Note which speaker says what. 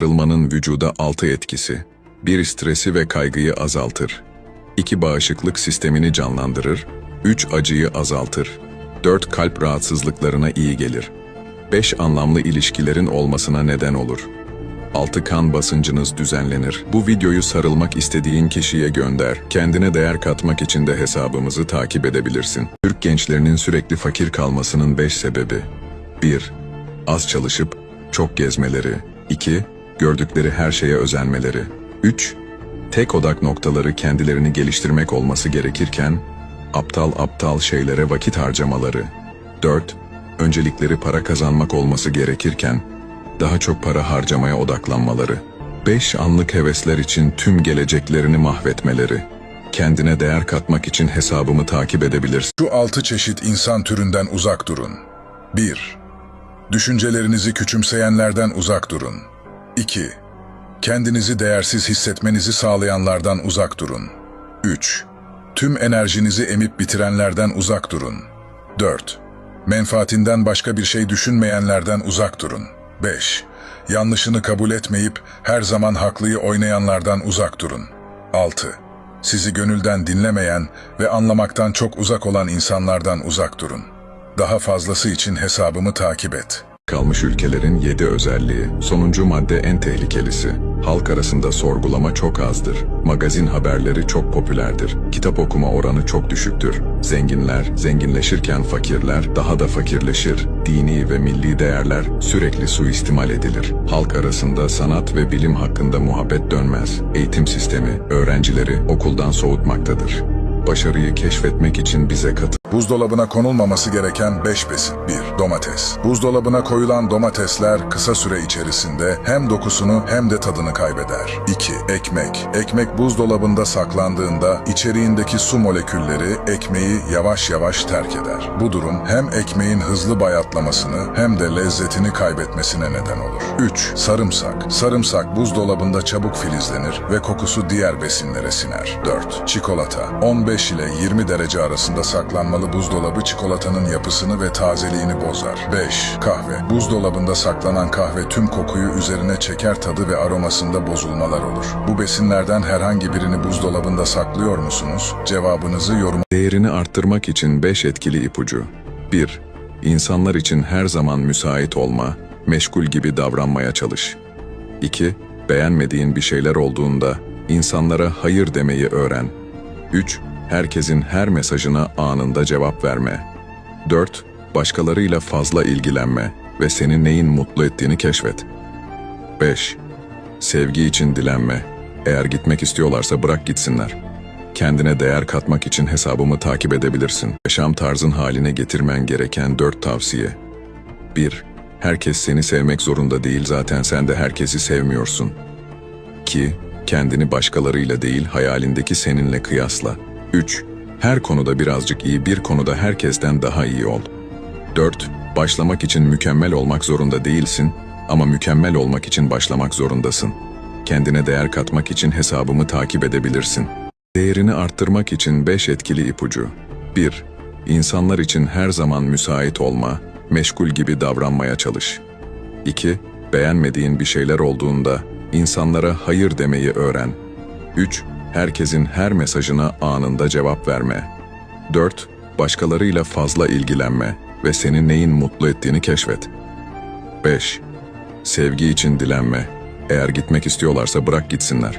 Speaker 1: Sarılmanın vücuda altı etkisi. 1. Stresi ve kaygıyı azaltır. 2. Bağışıklık sistemini canlandırır. 3. Acıyı azaltır. 4. Kalp rahatsızlıklarına iyi gelir. 5. Anlamlı ilişkilerin olmasına neden olur. 6. Kan basıncınız düzenlenir. Bu videoyu sarılmak istediğin kişiye gönder. Kendine değer katmak için de hesabımızı takip edebilirsin. Türk gençlerinin sürekli fakir kalmasının 5 sebebi. 1. Az çalışıp çok gezmeleri. 2. Gördükleri her şeye özenmeleri. 3. Tek odak noktaları kendilerini geliştirmek olması gerekirken, aptal aptal şeylere vakit harcamaları. 4. Öncelikleri para kazanmak olması gerekirken, daha çok para harcamaya odaklanmaları. 5. Anlık hevesler için tüm geleceklerini mahvetmeleri. Kendine değer katmak için hesabımı takip edebilirsin.
Speaker 2: Şu altı çeşit insan türünden uzak durun. 1. Düşüncelerinizi küçümseyenlerden uzak durun. 2. Kendinizi değersiz hissetmenizi sağlayanlardan uzak durun. 3. Tüm enerjinizi emip bitirenlerden uzak durun. 4. Menfaatinden başka bir şey düşünmeyenlerden uzak durun. 5. Yanlışını kabul etmeyip her zaman haklıyı oynayanlardan uzak durun. 6. Sizi gönülden dinlemeyen ve anlamaktan çok uzak olan insanlardan uzak durun. Daha fazlası için hesabımı takip et.
Speaker 1: Kalmış ülkelerin 7 özelliği. Sonuncu madde en tehlikelisi. Halk arasında sorgulama çok azdır. Magazin haberleri çok popülerdir. Kitap okuma oranı çok düşüktür. Zenginler zenginleşirken fakirler daha da fakirleşir. Dini ve milli değerler sürekli suistimal edilir. Halk arasında sanat ve bilim hakkında muhabbet dönmez. Eğitim sistemi öğrencileri okuldan soğutmaktadır. Başarıyı keşfetmek için bize katıl.
Speaker 2: Buzdolabına konulmaması gereken 5 besin. 1. Domates. Buzdolabına koyulan domatesler kısa süre içerisinde hem dokusunu hem de tadını kaybeder. 2. Ekmek. Ekmek buzdolabında saklandığında içeriğindeki su molekülleri ekmeği yavaş yavaş terk eder. Bu durum hem ekmeğin hızlı bayatlamasını hem de lezzetini kaybetmesine neden olur. 3. Sarımsak. Sarımsak buzdolabında çabuk filizlenir ve kokusu diğer besinlere siner. 4. Çikolata. 15 ile 20 derece arasında saklanmalı buzdolabı çikolatanın yapısını ve tazeliğini bozar. 5. Kahve. Buzdolabında saklanan kahve tüm kokuyu üzerine çeker tadı ve aromasında bozulmalar olur. Bu besinlerden herhangi birini buzdolabında saklıyor musunuz? Cevabınızı yorum
Speaker 1: Değerini arttırmak için 5 etkili ipucu. 1. İnsanlar için her zaman müsait olma, meşgul gibi davranmaya çalış. 2. Beğenmediğin bir şeyler olduğunda insanlara hayır demeyi öğren. 3. Herkesin her mesajına anında cevap verme. 4. Başkalarıyla fazla ilgilenme ve seni neyin mutlu ettiğini keşfet. 5. Sevgi için dilenme. Eğer gitmek istiyorlarsa bırak gitsinler. Kendine değer katmak için hesabımı takip edebilirsin. Yaşam tarzın haline getirmen gereken 4 tavsiye. 1. Herkes seni sevmek zorunda değil zaten sen de herkesi sevmiyorsun. 2. Kendini başkalarıyla değil hayalindeki seninle kıyasla. 3. Her konuda birazcık iyi bir konuda herkesten daha iyi ol. 4. Başlamak için mükemmel olmak zorunda değilsin ama mükemmel olmak için başlamak zorundasın. Kendine değer katmak için hesabımı takip edebilirsin. Değerini arttırmak için 5 etkili ipucu. 1. İnsanlar için her zaman müsait olma, meşgul gibi davranmaya çalış. 2. Beğenmediğin bir şeyler olduğunda insanlara hayır demeyi öğren. 3. Herkesin her mesajına anında cevap verme. 4. Başkalarıyla fazla ilgilenme ve seni neyin mutlu ettiğini keşfet. 5. Sevgi için dilenme. Eğer gitmek istiyorlarsa bırak gitsinler.